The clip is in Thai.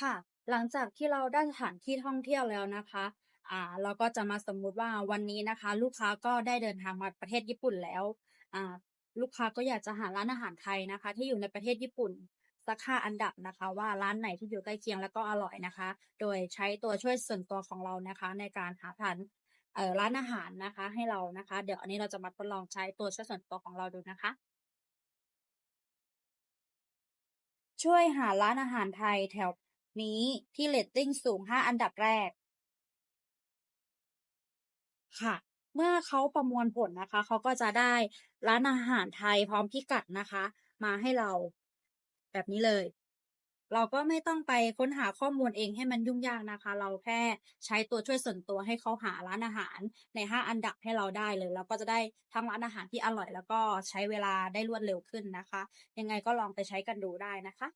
ค่ะ หลังจากที่เราได้สถานที่ท่องเที่ยวแล้วนะคะอ่าเราก็จะมาสมมุติว่าวันนี้นะคะ ลูกค้าก็ได้เดินทางมาประเทศญี่ปุ่นแล้วอ่าลูกค้าก็อยากจะหาร้านอาหารไทยนะคะ ที่อยู่ในประเทศญี่ปุ่นสัก5อันดับนะคะ ว่าร้านไหนที่อยู่ใกล้เคียงแล้วก็อร่อยนะคะ โดยใช้ตัวช่วยส่วนตัวของเรานะคะ ในการหาทานเอ่อร้านอาหารนะคะ ให้เรานะคะ เดี๋ยวอันนี้เราจะมาทดลองใช้ตัวช่วยส่วนตัวของเราดูนะคะ ช่วยหาร้านอาหารไทยแถว นี้ที่เรตติ้งสูง 5 อันดับแรก ค่ะ เมื่อเขาประมวลผลนะคะ เขาก็จะได้ร้านอาหารไทยพร้อมพิกัดนะคะ มาให้เราแบบนี้เลย เราก็ไม่ต้องไปค้นหาข้อมูลเองให้มันยุ่งยากนะคะ เราแค่ใช้ตัวช่วยส่วนตัวให้เขาหาร้านอาหารใน 5 อันดับให้เราได้เลย เราก็จะได้ทั้งร้านอาหารที่อร่อย แล้วก็ใช้เวลาได้รวดเร็วขึ้นนะคะ ยังไงก็ลองไปใช้กันดูได้นะคะ